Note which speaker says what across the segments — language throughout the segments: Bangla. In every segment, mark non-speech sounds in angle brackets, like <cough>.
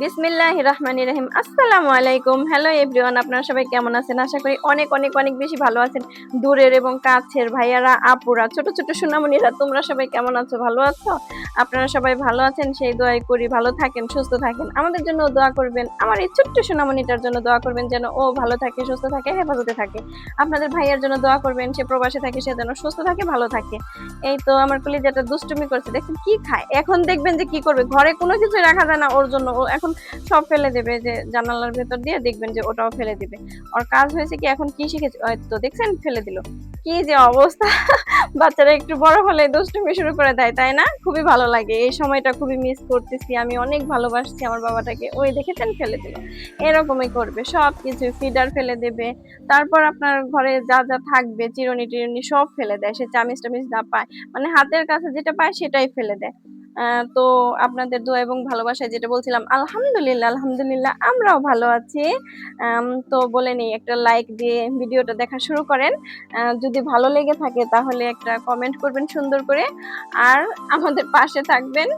Speaker 1: বিসমিল্লাহ রহমান রহিম আসসালামু আলাইকুম হ্যালো এভরিওয়ান আপনারা সবাই কেমন আছেন? আশা করি অনেক অনেক অনেক বেশি ভালো আছেন। দূরের এবং কাছের ভাইয়ারা, আপুরা, ছোট ছোট সুনামনিরা, তোমরা সবাই কেমন আছো? ভালো আছো? আপনারা সবাই ভালো আছেন? সেই দোয়াই করি, ভালো থাকেন, সুস্থ থাকেন। আমাদের জন্য দোয়া করবেন, আমার এই ছোট্ট সুনামনিটার জন্য দোয়া করবেন যেন ও ভালো থাকে, সুস্থ থাকে, হেফাজতে থাকে। আপনাদের ভাইয়ার জন্য দোয়া করবেন, সে প্রবাসে থাকে, সে যেন সুস্থ থাকে, ভালো থাকে। এই তো আমার কলিজাটা দুষ্টুমি করছে। দেখেন কি খায়? এখন দেখবেন যে কি করবে। ঘরে কোনো কিছু রাখা যায় না ওর জন্য। ও এখন সব ফেলে দেবে যে জানালার ভেতর দিয়ে দেখবেন যে ওটাও ফেলে দিবে। ওর কাজ হয়েছে কি, এখন কি শিখেছে? তো দেখছেন, ফেলে দিল। কি যে অবস্থা! <laughs> বাচ্চারা একটু বড় হলে দুষ্টুমি শুরু করে দেয়, তাই না? খুবই ভালো লাগে। এই সময়টা খুবই মিস করতেছি। আমি অনেক ভালোবাসছি আমার বাবাটাকে। ওই দেখেছেন, ফেলে দিল। এরকমই করবে। সব কিছু ফিডার ফেলে দেবে। তারপর আপনার ঘরে যা যা থাকবে চিরুনি টিরুনি সব ফেলে দেয়। সে চামিচ টামিচ না পায় মানে হাতের কাছে যেটা পায় সেটাই ফেলে দেয়। তো আপনাদের দোয়া এবং ভালোবাসায় যেটা বলছিলাম, আলহামদুলিল্লাহ আলহামদুলিল্লাহ, আমরাও ভালো আছি। তো বলে নিই, একটা লাইক দিয়ে ভিডিওটা দেখা শুরু করেন। যদি ভালো লেগে থাকে তাহলে একটা কমেন্ট করবেন সুন্দর করে। আর আমাদের পাশে থাকবেন।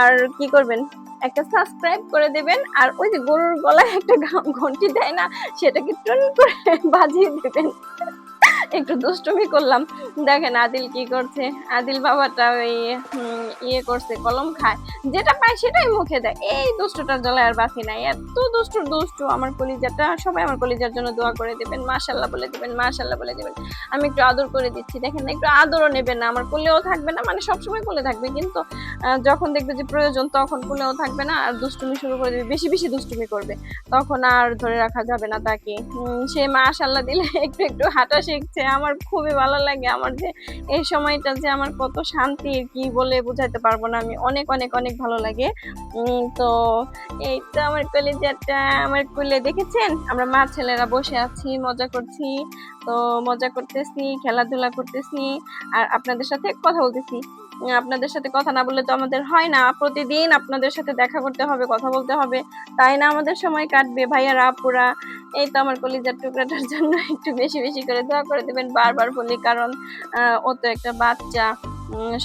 Speaker 1: আর কি করবেন? একটা সাবস্ক্রাইব করে দেবেন। আর ওই যে গরুর গলায় একটা ঘন্টি দেয় না, সেটাকে টুন করে বাজিয়ে দেবেন। একটু দুষ্টুমি করলাম। দেখেন আদিল কি করছে? আদিল বাবাটা ওই ইয়ে করছে, কলম খায়। যেটা পায় সেটাই মুখে দেয়। এই দুষ্টুটার জলে আর বাসি নাই। এত দুষ্টু দুষ্টু আমার কলিজাটা। সবাই আমার কলিজার জন্য দোয়া করে দেবেন। মাশাল্লাহ বলে দেবেন মাশাল্লাহ বলে দেবেন। আমি একটু আদর করে দিচ্ছি। দেখেন, একটু আদরও নেবে না। আমার কোলেও থাকবে না। মানে সবসময় কোলে থাকবে। কিন্তু যখন দেখবে যে প্রয়োজন, তখন কোলেও থাকবে না। আর দুষ্টুমি শুরু করে দেবে। বেশি বেশি দুষ্টুমি করবে। তখন আর ধরে রাখা যাবে না তাকে। সে মাশাল্লাহ দিলে <laughs> একটু একটু হাঁটা শিখছে। আমার খুবই ভালো লাগে আমার যে এই সময়টা যে আমার কত শান্তি কি বলে বোঝাতে পারব না, আমি অনেক অনেক অনেক ভালো লাগে। তো এই তো আমার কলেজারটা আমার কুলে দেখেছেন? আমরা মা ছেলেরা বসে আছি, মজা করছি। তো মজা করতেছি, খেলাধুলা করতেছি। আর আপনাদের সাথে কথা বলতেছি। আপনাদের সাথে কথা না বললে তো আমাদের হয় না। প্রতিদিন আপনাদের সাথে দেখা করতে হবে, কথা বলতে হবে। তাই না আমাদের সময় কাটবে? ভাইয়ারা আপুরা, এই তো আমার কলিজার টুকরাটার জন্য একটু বেশি বেশি করে দোয়া করে দেবেন বারবার বলি, কারণ ও তো একটা বাচ্চা।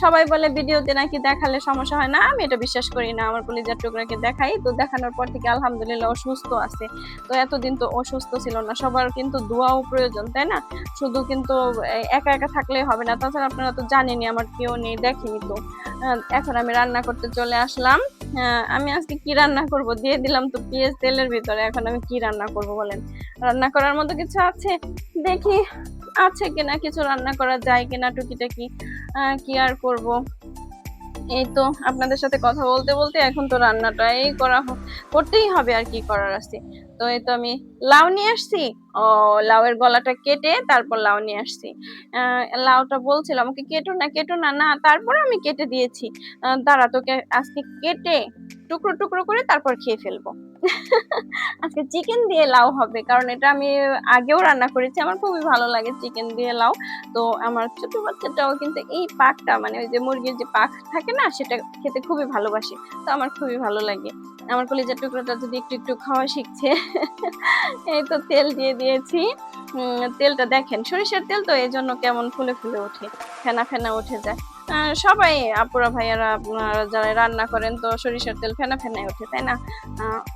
Speaker 1: সবাই বলে ভিডিওতে নাকি দেখালে সমস্যা হয় না, আমি এটা বিশ্বাস করি না, আমার কলিজার টুকরাকে দেখাই। তো দেখানোর পর থেকে আলহামদুলিল্লাহ অসুস্থ আছে। তো এতদিন তো অসুস্থ ছিল না, সবার কিন্তু দোয়াও প্রয়োজন, তাই না? শুধু কিন্তু একা একা থাকলে হবে না, তাছাড়া আপনারা তো জানেনি আমার কেউ নেই, দেখেনি তো। এখন আমি রান্না করতে চলে আসলাম। আমি আজকে কি রান্না করব? দিয়ে দিলাম তো পেঁয়াজ তেলের ভিতরে, এখন আমি কি রান্না করব বলেন? রান্না করার মতো কিছু আছে? দেখি, আছে কিনা? কিছু রান্না করা যায় কিনা? টুকিটাকি কি আর করব? এই তো আপনাদের সাথে কথা বলতে বলতে এখন তো রান্নাটাই করা করতেই হবে আর কি করার আছে। তো এই তো আমি লাউ নিয়ে আসছি। ও, লাউয়ের গলাটা কেটে তারপর লাউ নিয়ে আসছি। লাউটা বলছিল আমাকে কেটো না কেটো না না, তারপর আমি কেটে দিয়েছি। দাঁড়া তোকে আজকে কেটে টুকরো টুকরো করে তারপর খেয়ে ফেলব। আজকে চিকেন দিয়ে লাউ হবে, কারণ এটা আমি আগেও রান্না করেছি, আমার খুবই ভালো লাগে চিকেন দিয়ে লাউ। তো আমার ছোট বাচ্চাটাও কিন্তু এই পাকটা মানে ওই যে মুরগির যে পাক থাকে না, সেটা খেতে খুবই ভালোবাসে, তো আমার খুবই ভালো লাগে। আমার কলিজার টুকরোটা যদি একটু একটু খাওয়া শিখছে, এই তো তেল দিয়ে দিয়েছি। তেলটা দেখেন, সরিষার তেল তো এই জন্য কেমন ফুলে ফুলে ওঠে, ফেনা ফেনা উঠে যায়। সবাই, আপুরা, ভাইয়ারা আপনারা যারা রান্না করেন তো সরিষার তেল ফেনা ফেনায় ওঠে, তাই না?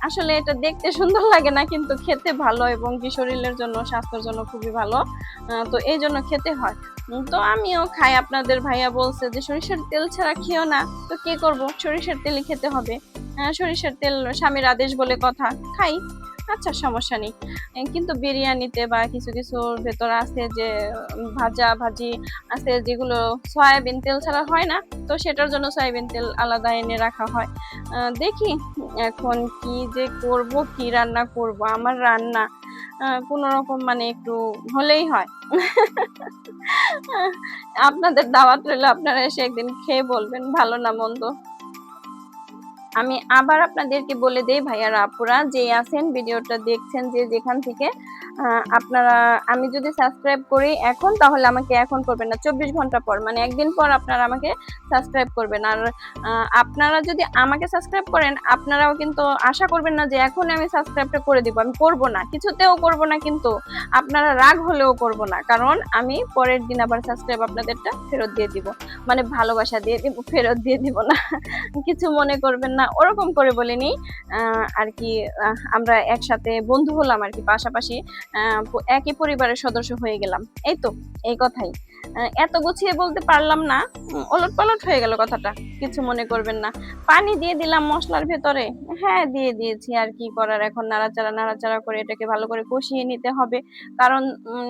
Speaker 1: আসলে এটা দেখতে সুন্দর লাগে না, কিন্তু খেতে ভালো এবং কি শরীরের জন্য, স্বাস্থ্যের জন্য খুবই ভালো। তো এই জন্য খেতে হয়। তো আমিও খাই, আপনাদের ভাইয়া বলছে যে সরিষার তেল ছাড়া খেও না। তো কি করব? সরিষার তেলই খেতে হবে। সরিষার তেল স্বামীর আদেশ বলে কথা, খাই। আচ্ছা সমস্যা নেই। কিন্তু বিরিয়ানিতে বা কিছু কিছুর ভেতর আছে যে ভাজা, ভাজি আছে যেগুলো সয়াবিন তেল ছাড়া হয় না, তো সেটার জন্য সয়াবিন তেল আলাদা এনে রাখা হয়। দেখি এখন কি যে করব, কি রান্না করব, আমার রান্না কোন রকম মানে একটু হলেই হয়। আপনাদের দাওয়াত রইলে, আপনারা এসে একদিন খেয়ে বলবেন, ভালো না, মন্দ। আমি আবার আপনাদেরকে বলে দেই ভাইয়ারা, আপুরা যে আছেন, ভিডিওটা দেখছেন যে যেখান থেকে আপনারা, আমি যদি সাবস্ক্রাইব করি এখন, তাহলে আমাকে এখন করবেন না, চব্বিশ ঘণ্টা পর মানে একদিন পর আপনারা আমাকে সাবস্ক্রাইব করবেন। আর আপনারা যদি আমাকে সাবস্ক্রাইব করেন, আপনারাও কিন্তু আশা করবেন না যে এখন আমি সাবস্ক্রাইবটা করে দিব, আমি করব না, কিছুতেও করব না কিন্তু আপনারা রাগ হলেও করব না, কারণ আমি পরের দিন আবার সাবস্ক্রাইব আপনাদেরটা ফেরত দিয়ে দিব মানে ভালোবাসা দিয়ে দিব, ফেরত দিয়ে দিব না, কিছু মনে করবেন না ওরকম করে বলিনি আর কি আমরা একসাথে বন্ধু হলাম আর কি, পাশাপাশি একই পরিবারের সদস্য হয়ে গেলাম। এই তো, এই কথাই। এত গুছিয়ে বলতে পারলাম না ওলট পালট হয়ে গেল কথাটা, কিছু মনে করবেন না। পানি দিয়ে দিলাম মশলার ভেতরে। হ্যাঁ দিয়ে দিয়েছি আর কি করার, এখন নাড়াচাড়া নাড়াচাড়া করে এটাকে ভালো করে কষিয়ে নিতে হবে। কারণ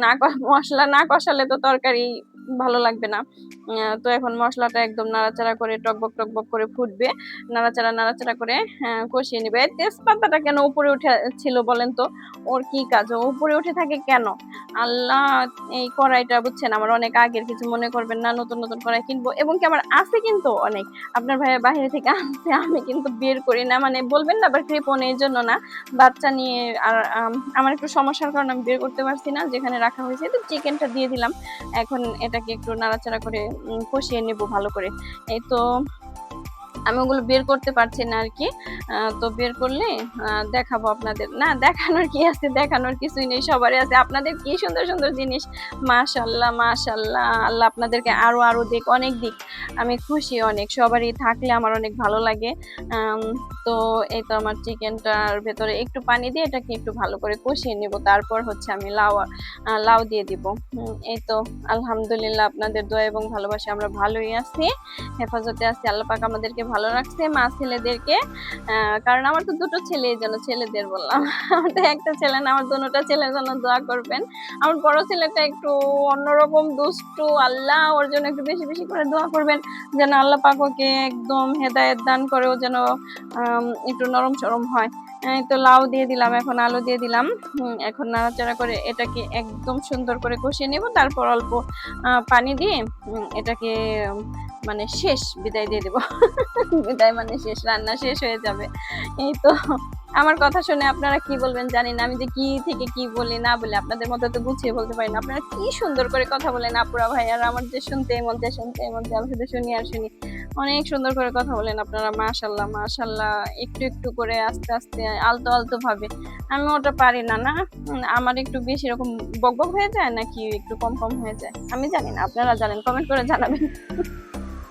Speaker 1: না মশলা না কষালে তো তরকারি ভালো লাগবে না। তো এখন মশলাটা একদম নাড়াচাড়া করে টকবক টকবক করে ফুটবে। নাড়াচাড়া নাড়াচাড়া করে কষিয়ে নিবে। তেজপাতাটা কেন উপরে উঠে ছিল বলেন তো? ওর কি কাজ? উপরে উঠে থাকে কেন? আল্লাহ, এই কড়াইটা বুঝছেন, আমার অনেক আগের কিছু মনে করবেন না, নতুন নতুন কড়াই কিনবো। এবং কি আমার আছে কিন্তু অনেক। আপনার ভাইয়ের বাইরে থেকে আনছে, আমি কিন্তু বের করি না। মানে বলবেন না, আবার কৃপণ এর জন্য না। বাচ্চা নিয়ে আর আমার একটু সমস্যার কারণে আমি বের করতে পারছি না, যেখানে রাখা হয়েছে। তো চিকেনটা দিয়ে দিলাম। এখন এটাকে একটু নাড়াচাড়া করে কষিয়ে নেব ভালো করে। এই তো আমি ওগুলো বের করতে পারছি না আর কি তো বের করলে দেখাবো আপনাদের। না, দেখানোর কি আছে? দেখানোর কিছুই নেই, সবারই আছে। আপনাদের কি সুন্দর সুন্দর জিনিস? মাশাল্লাহ মাশাল্লাহ। আল্লাহ আপনাদেরকে আরও আরও দিক, অনেক দিক। আমি খুশি অনেক। সবারই থাকলে আমার অনেক ভালো লাগে। তো এই তো আমার চিকেনটার ভেতরে একটু পানি দিয়ে এটাকে একটু ভালো করে কষিয়ে নিব। তারপর হচ্ছে আমি লাউ লাউ দিয়ে দিব। এই তো আলহামদুলিল্লাহ আপনাদের দোয়া এবং ভালোবাসা আমরা ভালোই আছি। হেফাজতে আছি। আল্লাহ পাক আমাদেরকে ভালো রাখছে মা ছেলেদেরকে। কারণ আমার তো দুটো ছেলে যেন ছেলেদের বললাম। আমার তো একটা ছেলে না, আমার দুটোটা ছেলের জন্য দোয়া করবেন। আমার বড় ছেলেটা একটু অন্যরকম দুষ্টু, আল্লাহ ওর জন্য একটু বেশি বেশি করে দোয়া করবেন। যেন আল্লাহ পাক একদম হেদায়েত দান করে ও যেন একটু নরম সরম হয়। তো লাউ দিয়ে দিলাম, এখন আলু দিয়ে দিলাম। এখন নাড়াচাড়া করে এটাকে একদম সুন্দর করে কষিয়ে নেব। তারপর অল্প পানি দিয়ে এটাকে মানে শেষ, বিদায় দিয়ে দেব। <laughs> বিদায় মানে শেষ, রান্না শেষ হয়ে যাবে। এই তো, আমার কথা শুনে আপনারা কি বলবেন জানি না, আমি যে কি থেকে কি বলি না বলে, আপনাদের মতো তো গুছিয়ে বলতে পারি না। আপনারা কি সুন্দর করে কথা বলেন আপুরা ভাই, আর আমার যে শুনতে মন শুনতে মন আমি শুধু শুনি আর শুনি। অনেক সুন্দর করে কথা বলেন আপনারা, মাশাল্লাহ মাশাল্লাহ। একটু একটু করে আস্তে আস্তে, আলতো আলতো ভাবে। আমি ওটা পারি না না? আমার একটু বেশি রকম বকবক হয়ে যায় নাকি একটু কম কম হয়ে যায়? আমি জানি না, আপনারা জানেন কমেন্ট করে জানাবেন। <laughs>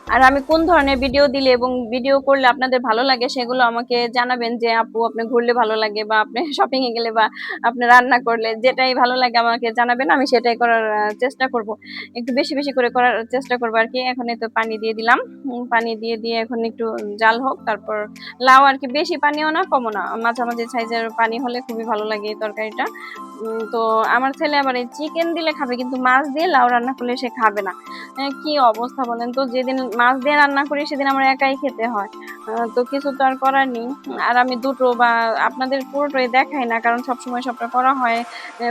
Speaker 1: আর আমি কোন ধরনের ভিডিও দিলে এবং ভিডিও করলে আপনাদের ভালো লাগে সেগুলো আমাকে জানাবেন যে, আপু, আপনি ঘুরলে ভালো লাগে বা আপনি <laughs> শপিং এ গেলে বা আপনি রান্না করলে যেটাই ভালো লাগে আমাকে জানাবেন, আমি সেটাই করার চেষ্টা করব। একটু বেশি বেশি করে করার চেষ্টা করব আর কি। এখন তো পানি দিয়ে দিলাম। পানি দিয়ে দিয়ে এখন একটু জাল হোক, তারপর লাউ আর কি। বেশি পানিও না, কমও না। মাঝামাঝি সাইজের পানি হলে খুবই ভালো লাগে এই তরকারিটা। তো আমার ছেলে আবার এই চিকেন দিলে খাবে, কিন্তু মাছ দিয়ে লাউ রান্না করলে সে খাবে না। কি অবস্থা বলেন তো? যেদিন মাছ দিয়ে রান্না করি, সেদিন আমার একাই খেতে হয়। তো কিছু তো আর করার নেই। আর আমি দুটো বা আপনাদের পুরোটাই দেখাই না, কারণ সবসময় সবটা করা হয়।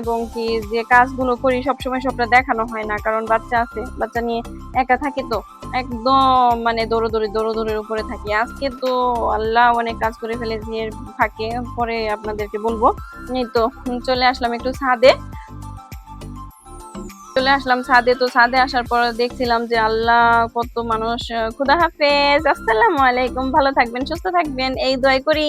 Speaker 1: এবং কি যে কাজগুলো করি, সবসময় সবটা দেখানো হয় না, কারণ বাচ্চা আছে, বাচ্চা নিয়ে একা থাকি তো। একদম মানে দৌড়োদৌড়ি, দৌড়োদৌড়ির উপরে থাকি। আজকে তো আল্লাহ অনেক কাজ করে ফেলেছি, এর ফাঁকে পরে আপনাদেরকে বলব। এই তো, চলে আসলাম একটু ছাদে। চলে আসলাম ছাদে। তো ছাদে আসার পর দেখছিলাম যে আল্লাহ, কত মানুষ খুদা হাফেজ। আসসালামু আলাইকুম। ভালো থাকবেন, সুস্থ থাকবেন। এই দোয়াই করি।